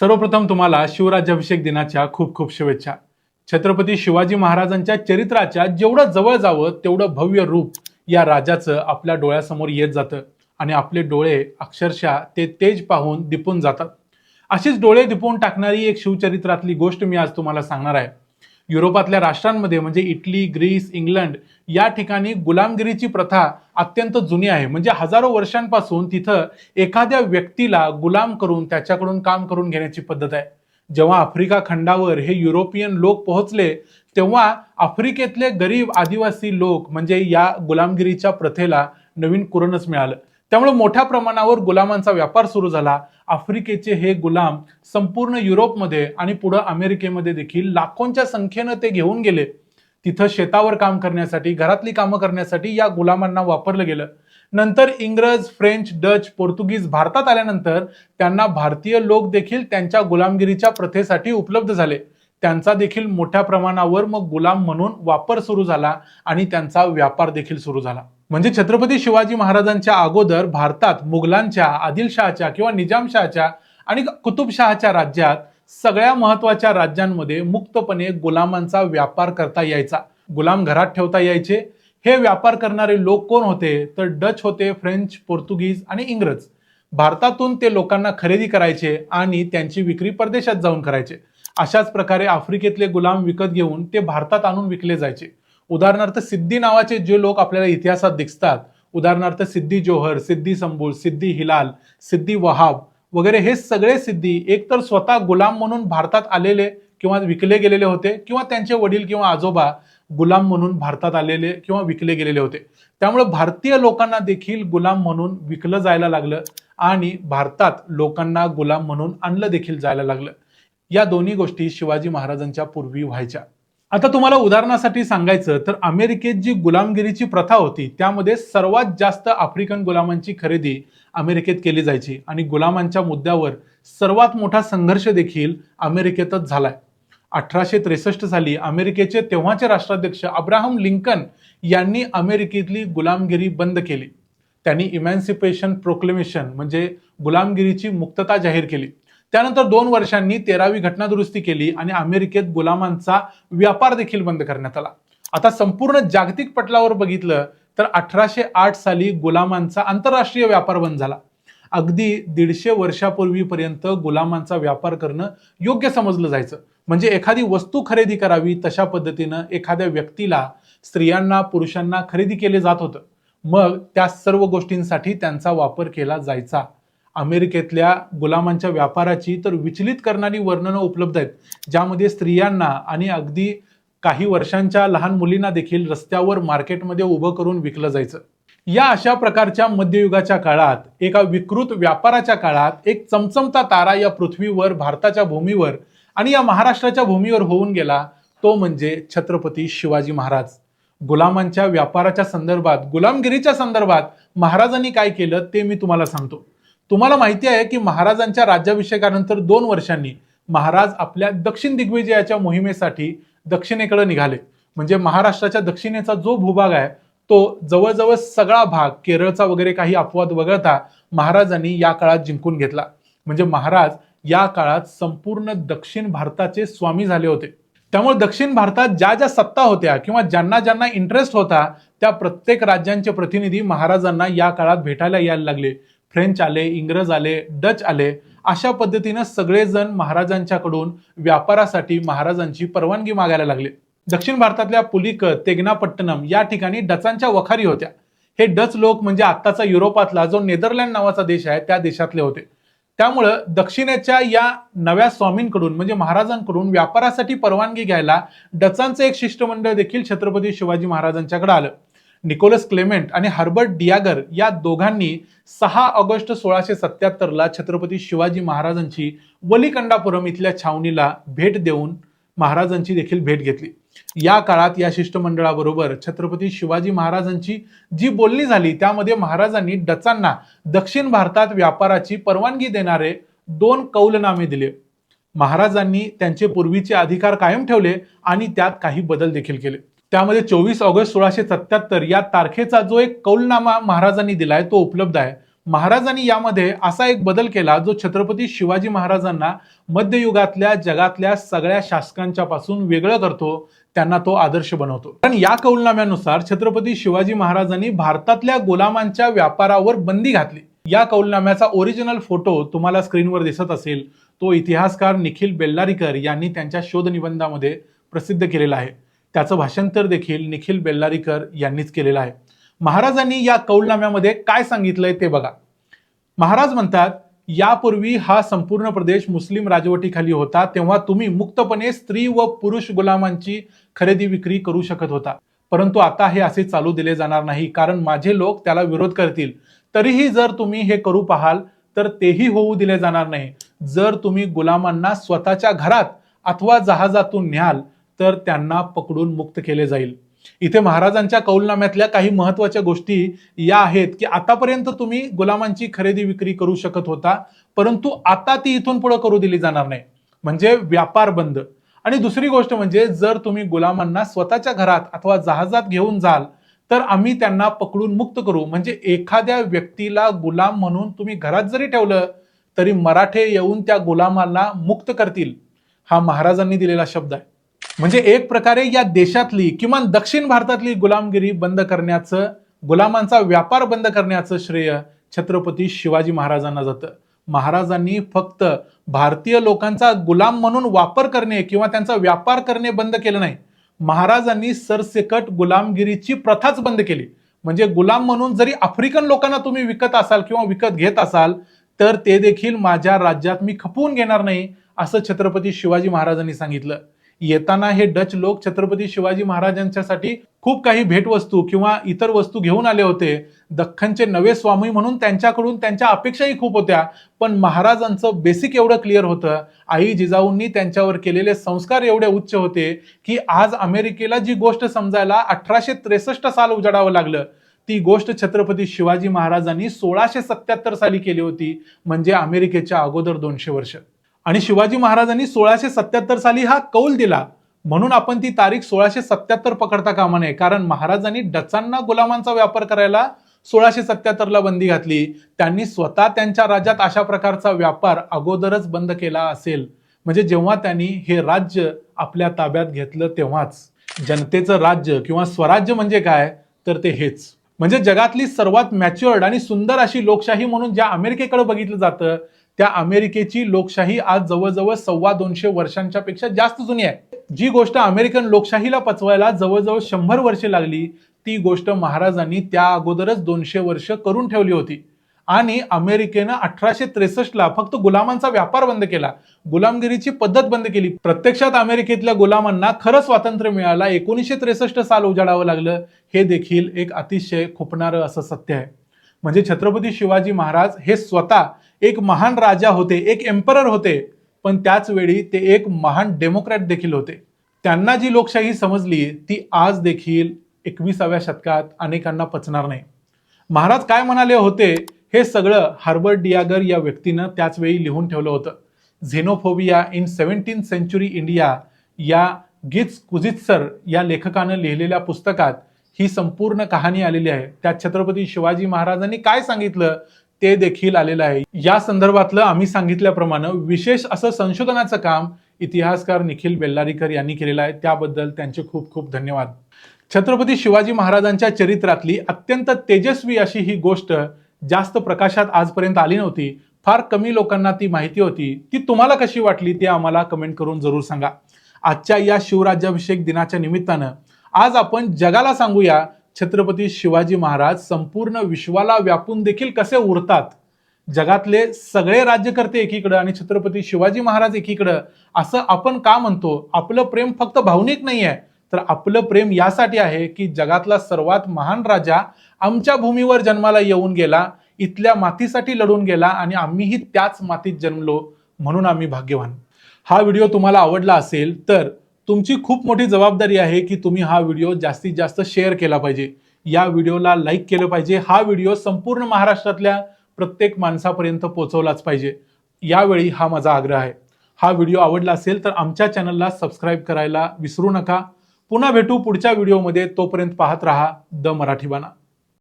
सर्वप्रथम तुम्हाला शिवराज्याभिषेक दिनाच्या खूप खूप शुभेच्छा. छत्रपती शिवाजी महाराजांच्या चरित्राच्या जेवढं जवळ जावं तेवढं भव्य रूप या राजाचं आपल्या डोळ्यासमोर येत जातं आणि आपले डोळे अक्षरशः ते तेज पाहून दिपून जातात. अशीच डोळे दिपून टाकणारी एक शिवचरित्रातली गोष्ट मी आज तुम्हाला सांगणार आहे. युरोपातल्या राष्ट्रांमध्ये म्हणजे इटली ग्रीस इंग्लंड या ठिकाणी गुलामगिरीची प्रथा अत्यंत जुनी आहे. म्हणजे हजारो वर्षांपासून तिथं एखाद्या व्यक्तीला गुलाम करून त्याच्याकडून काम करून घेण्याची पद्धत आहे. जेव्हा आफ्रिका खंडावर हे युरोपियन लोक पोहोचले तेव्हा आफ्रिकेतले गरीब आदिवासी लोक म्हणजे या गुलामगिरीच्या प्रथेला नवीन कुरणच मिळालं. त्यामुळे मोठ्या प्रमाणावर गुलामांचा व्यापार सुरू झाला. आफ्रिकेचे हे गुलाम संपूर्ण युरोपमध्ये आणि पुढं अमेरिकेमध्ये देखील लाखोंच्या संख्येनं ते घेऊन गेले. तिथं शेतावर काम करण्यासाठी घरातली कामं करण्यासाठी या गुलामांना वापरलं गेलं. नंतर इंग्रज फ्रेंच डच पोर्तुगीज भारतात आल्यानंतर त्यांना भारतीय लोक देखील त्यांच्या गुलामगिरीच्या प्रथेसाठी उपलब्ध झाले. त्यांचा देखील मोठ्या प्रमाणावर मग गुलाम म्हणून वापर सुरू झाला आणि त्यांचा व्यापार देखील सुरू झाला. म्हणजे छत्रपती शिवाजी महाराजांच्या अगोदर भारतात मुघलांच्या आदिलशहाच्या किंवा निजामशहाच्या आणि कुतुबशहाच्या राज्यात सगळ्या महत्त्वाच्या राज्यांमध्ये मुक्तपणे गुलामांचा व्यापार करता यायचा. गुलाम घरात ठेवता यायचे. हे व्यापार करणारे लोक कोण होते? तर डच होते फ्रेंच पोर्तुगीज आणि इंग्रज. भारतातून ते लोकांना खरेदी करायचे आणि त्यांची विक्री परदेशात जाऊन करायचे. अशाच प्रकारे आफ्रिकेतले गुलाम विकत घेऊन ते भारतात आणून विकले जायचे. उदाहरणार्थ सिद्धी नावाचे जे लोक आपल्याला इतिहासात दिसतात उदाहरणार्थ सिद्धी जोहर सिद्धी संबूळ सिद्धी हिलाल सिद्धी वहाब वगैरे हे सगळे सिद्धी एकतर स्वतः गुलाम म्हणून भारतात आलेले किंवा विकले गेलेले होते किंवा त्यांचे वडील किंवा आजोबा गुलाम म्हणून भारतात आलेले किंवा विकले गेलेले होते. त्यामुळे भारतीय लोकांना देखील गुलाम म्हणून विकलं जायला लागलं आणि भारतात लोकांना गुलाम म्हणून आणलं देखील जायला लागलं. या दोन्ही गोष्टी शिवाजी महाराजांच्या पूर्वी व्हायच्या. आता तुम्हाला उदाहरणासाठी सांगायचं तर अमेरिकेत जी गुलामगिरीची प्रथा होती त्यामध्ये सर्वात जास्त आफ्रिकन गुलामांची खरेदी अमेरिकेत केली जायची. आणि गुलामांच्या मुद्द्यावर सर्वात मोठा संघर्ष देखील अमेरिकेतच झालाय. अठराशे त्रेसष्ट साली अमेरिकेचे तेव्हाचे राष्ट्राध्यक्ष अब्राहम लिंकन यांनी अमेरिकेतली गुलामगिरी बंद केली. त्यांनी इमॅन्सिपेशन प्रोक्लेमेशन म्हणजे गुलामगिरीची मुक्तता जाहीर केली. त्यानंतर दोन वर्षांनी तेरावी घटनादुरुस्ती केली आणि अमेरिकेत गुलामांचा व्यापार देखील बंद करण्यात आला. आता संपूर्ण जागतिक पटलावर बघितलं तर अठराशे आठ साली गुलामांचा आंतरराष्ट्रीय व्यापार बंद झाला. अगदी दीडशे वर्षापूर्वीपर्यंत गुलामांचा व्यापार करणं योग्य समजलं जायचं. म्हणजे एखादी वस्तू खरेदी करावी तशा पद्धतीनं एखाद्या व्यक्तीला स्त्रियांना पुरुषांना खरेदी केले जात होतं. मग त्या सर्व गोष्टींसाठी त्यांचा वापर केला जायचा. अमेरिकेतल्या गुलामांच्या व्यापाराची तर विचलित करणारी वर्णनं उपलब्ध आहेत. ज्यामध्ये स्त्रियांना आणि अगदी काही वर्षांच्या लहान मुलींना देखील रस्त्यावर मार्केटमध्ये उभं करून विकलं जायचं. या अशा प्रकारच्या मध्ययुगाच्या काळात एका विकृत व्यापाराच्या काळात एक चमचमता तारा या पृथ्वीवर भारताच्या भूमीवर आणि या महाराष्ट्राच्या भूमीवर होऊन गेला तो म्हणजे छत्रपती शिवाजी महाराज. गुलामांच्या व्यापाराच्या संदर्भात गुलामगिरीच्या संदर्भात महाराजांनी काय केलं ते मी तुम्हाला सांगतो. तुम्हाला माहिती आहे की महाराजांच्या राज्याभिषेकानंतर दोन वर्षांनी महाराज आपल्या दक्षिण दिग्विजयाच्या मोहिमेसाठी दक्षिणेकडे निघाले. म्हणजे महाराष्ट्राच्या दक्षिणेचा जो भूभाग आहे तो जवळजवळ सगळा भाग केरळचा वगैरे काही अपवाद वगळता महाराजांनी या काळात जिंकून घेतला. म्हणजे महाराज या काळात संपूर्ण दक्षिण भारताचे स्वामी झाले होते. त्यामुळे दक्षिण भारतात ज्या ज्या सत्ता होत्या किंवा ज्यांना ज्यांना इंटरेस्ट होता त्या प्रत्येक राज्यांचे प्रतिनिधी महाराजांना या काळात भेटायला यायला लागले. फ्रेंच आले इंग्रज आले डच आले अशा पद्धतीनं सगळेजण महाराजांच्याकडून व्यापारासाठी महाराजांची परवानगी मागायला लागले. दक्षिण भारतातल्या पुलिक तेगनापट्टणम या ठिकाणी डचांच्या वखारी होत्या. हे डच लोक म्हणजे आत्ताचा युरोपातला जो नेदरलँड नावाचा देश आहे त्या देशातले होते. त्यामुळं दक्षिणेच्या या नव्या स्वामींकडून म्हणजे महाराजांकडून व्यापारासाठी परवानगी घ्यायला डचांचं एक शिष्टमंडळ देखील छत्रपती शिवाजी महाराजांच्याकडे आलं. निकोलस क्लेमेंट आणि हर्बर्ट डियागर या दोघांनी सहा ऑगस्ट सोळाशे सत्याहत्तरला छत्रपती शिवाजी महाराजांची वलिकंडापुरम इथल्या छावणीला भेट देऊन महाराजांची देखील भेट घेतली. या काळात या शिष्टमंडळाबरोबर छत्रपती शिवाजी महाराजांची जी बोलणी झाली त्यामध्ये महाराजांनी डचांना दक्षिण भारतात व्यापाराची परवानगी देणारे दोन कौलनामे दिले. महाराजांनी त्यांचे पूर्वीचे अधिकार कायम ठेवले आणि त्यात काही बदल देखील केले. त्यामध्ये चोवीस ऑगस्ट सोळाशे सत्याहत्तर या तारखेचा जो एक कौलनामा महाराजांनी दिलाय तो उपलब्ध आहे. महाराजांनी यामध्ये असा एक बदल केला जो छत्रपती शिवाजी महाराजांना मध्ययुगातल्या जगातल्या सगळ्या शासकांच्या पासून वेगळं करतो त्यांना तो आदर्श बनवतो. कारण या कौलनाम्यानुसार छत्रपती शिवाजी महाराजांनी भारतातल्या गुलामांच्या व्यापारावर बंदी घातली. या कौलनाम्याचा ओरिजिनल फोटो तुम्हाला स्क्रीनवर दिसत असेल तो इतिहासकार निखिल बेल्लारीकर यांनी त्यांच्या शोध निबंधामध्ये प्रसिद्ध केलेला आहे. त्याचं भाषांतर देखील निखिल बेल्लारीकर यांनीच केलेलं आहे. महाराजांनी या कौलनाम्यामध्ये काय सांगितलंय ते बघा. महाराज म्हणतात यापूर्वी हा संपूर्ण प्रदेश मुस्लिम राजवटीखाली होता तेव्हा तुम्ही मुक्तपणे स्त्री व पुरुष गुलामांची खरेदी विक्री करू शकत होता. परंतु आता हे असे चालू दिले जाणार नाही कारण माझे लोक त्याला विरोध करतील. तरीही जर तुम्ही हे करू पाहाल तर तेही होऊ दिले जाणार नाही. जर तुम्ही गुलामांना स्वतःच्या घरात अथवा जहाजातून न्याल तर त्यांना पकडून मुक्त केले जाईल. इथे महाराजांच्या कौलनाम्यातल्या काही महत्त्वाच्या गोष्टी या आहेत की आतापर्यंत तुम्ही गुलामांची खरेदी विक्री करू शकत होता परंतु आता ती इथून पुढे करू दिली जाणार नाही. म्हणजे व्यापार बंद. आणि दुसरी गोष्ट म्हणजे जर तुम्ही गुलामांना स्वतःच्या घरात अथवा जहाजात घेऊन जाल तर आम्ही त्यांना पकडून मुक्त करू. म्हणजे एखाद्या व्यक्तीला गुलाम म्हणून तुम्ही घरात जरी ठेवलं तरी मराठे येऊन त्या गुलामाला मुक्त करतील. हा महाराजांनी दिलेला शब्द आहे. म्हणजे एक प्रकारे या देशातली किमान दक्षिण भारतातली गुलामगिरी बंद करण्याचं गुलामांचा व्यापार बंद करण्याचं श्रेय छत्रपती शिवाजी महाराजांना जातं. महाराजांनी फक्त भारतीय लोकांचा गुलाम म्हणून वापर करणे किंवा त्यांचा व्यापार करणे बंद केलं नाही. महाराजांनी सरसेकट गुलामगिरीची प्रथाच बंद केली. म्हणजे गुलाम म्हणून जरी आफ्रिकन लोकांना तुम्ही विकत असाल किंवा विकत घेत असाल तर ते देखील माझ्या राज्यात मी खपवून घेणार नाही असं छत्रपती शिवाजी महाराजांनी सांगितलं. येताना हे डच लोक छत्रपती शिवाजी महाराजांच्यासाठी खूप काही भेटवस्तू किंवा इतर वस्तू घेऊन आले होते. दख्खनचे नवे स्वामी म्हणून त्यांच्याकडून त्यांच्या अपेक्षाही खूप होत्या. पण महाराजांचं बेसिक एवढं क्लिअर होतं. आई जिजाऊंनी त्यांच्यावर केलेले संस्कार एवढे उच्च होते की आज अमेरिकेला जी गोष्ट समजायला अठराशे त्रेसष्ट साल उजाडावं लागलं. ती गोष्ट छत्रपती शिवाजी महाराजांनी सोळाशे सत्याहत्तर साली केली होती. म्हणजे अमेरिकेच्या अगोदर दोनशे वर्ष. आणि शिवाजी महाराजांनी सोळाशे सत्याहत्तर साली हा कौल दिला. म्हणून आपण ती तारीख सोळाशे सत्याहत्तर पकडता कामा नये. कारण महाराजांनी डचांना गुलामांचा व्यापार करायला सोळाशे सत्याहत्तरला बंदी घातली. त्यांनी स्वतः त्यांच्या राज्यात अशा प्रकारचा व्यापार अगोदरच बंद केला असेल. म्हणजे जेव्हा त्यांनी हे राज्य आपल्या ताब्यात घेतलं तेव्हाच. जनतेचं राज्य किंवा स्वराज्य म्हणजे काय? तर ते हेच. म्हणजे जगातली सर्वात मॅच्युअर्ड आणि सुंदर अशी लोकशाही म्हणून ज्या अमेरिकेकडे बघितलं जातं त्या अमेरिकेची लोकशाही आज जवळजवळ सव्वा दोनशे वर्षांच्या पेक्षा जास्त जुनी आहे. जी गोष्ट अमेरिकन लोकशाहीला पचवायला जवळजवळ शंभर वर्षे लागली ती गोष्ट महाराजांनी त्या अगोदरच दोनशे वर्ष करून ठेवली होती. आणि अमेरिकेनं अठराशे त्रेसष्टला फक्त गुलामांचा व्यापार बंद केला. गुलामगिरीची पद्धत बंद केली. प्रत्यक्षात अमेरिकेतल्या गुलामांना खरं स्वातंत्र्य मिळालं एकोणीसशे त्रेसष्ट साल उजाडावं लागलं. हे देखील एक अतिशय खुपणारं असं सत्य आहे. म्हणजे छत्रपती शिवाजी महाराज हे स्वतः एक महान राजा होते एक एम्परर होते पण त्याच वेळी ते एक महान डेमोक्रॅट देखील होते. त्यांना जी लोकशाही समजली ती आज देखील एकविसाव्या शतकात अनेकांना पचणार नाही. महाराज काय म्हणाले होते हे सगळं हार्बर्ट डियागर या व्यक्तीनं त्याच वेळी लिहून ठेवलं होतं. Xenophobia in seventeen century India या गिज कुझित्सर या लेखकानं लिहिलेल्या पुस्तकात ही संपूर्ण कहाणी आलेली आहे. त्यात छत्रपती शिवाजी महाराजांनी काय सांगितलं? ते देखील आलेलं आहे. या संदर्भातलं आम्ही सांगितल्याप्रमाणे विशेष असं संशोधनाचं काम इतिहासकार निखिल बेल्लारीकर यांनी केलेलं आहे. त्याबद्दल त्यांचे खूप खूप धन्यवाद. छत्रपती शिवाजी महाराजांच्या चरित्रातली अत्यंत तेजस्वी अशी ही गोष्ट जास्त प्रकाशात आजपर्यंत आली नव्हती. फार कमी लोकांना ती माहिती होती. ती तुम्हाला कशी वाटली ते आम्हाला कमेंट करून जरूर सांगा. आजच्या या शिवराज्याभिषेक दिनाच्या निमित्तानं आज आपण जगाला सांगूया छत्रपती शिवाजी महाराज संपूर्ण विश्वाला व्यापून देखील कसे उरतात? जगातले सगळे राज्यकर्ते एकीकडं आणि छत्रपती शिवाजी महाराज एकीकडं असं आपण का म्हणतो? आपलं प्रेम फक्त भावनिक नाही आहे तर आपलं प्रेम यासाठी आहे की जगातला सर्वात महान राजा आमच्या भूमीवर जन्माला येऊन गेला इथल्या मातीसाठी लढून गेला आणि आम्हीही त्याच मातीत जन्मलो म्हणून आम्ही भाग्यवान. हा व्हिडिओ तुम्हाला आवडला असेल तर तुमची खूप मोठी जबाबदारी आहे की तुम्ही हा व्हिडिओ जास्तीत जास्त शेअर केला पाहिजे. या व्हिडिओला लाईक केलं पाहिजे. हा व्हिडिओ संपूर्ण महाराष्ट्रातल्या प्रत्येक माणसापर्यंत पोहोचवलाच पाहिजे. यावेळी हा माझा आग्रह आहे. हा व्हिडिओ आवडला असेल तर आमच्या चॅनलला सबस्क्राईब करायला विसरू नका. पुन्हा भेटू पुढच्या व्हिडिओमध्ये. तोपर्यंत पाहत रहा द मराठी बाणा.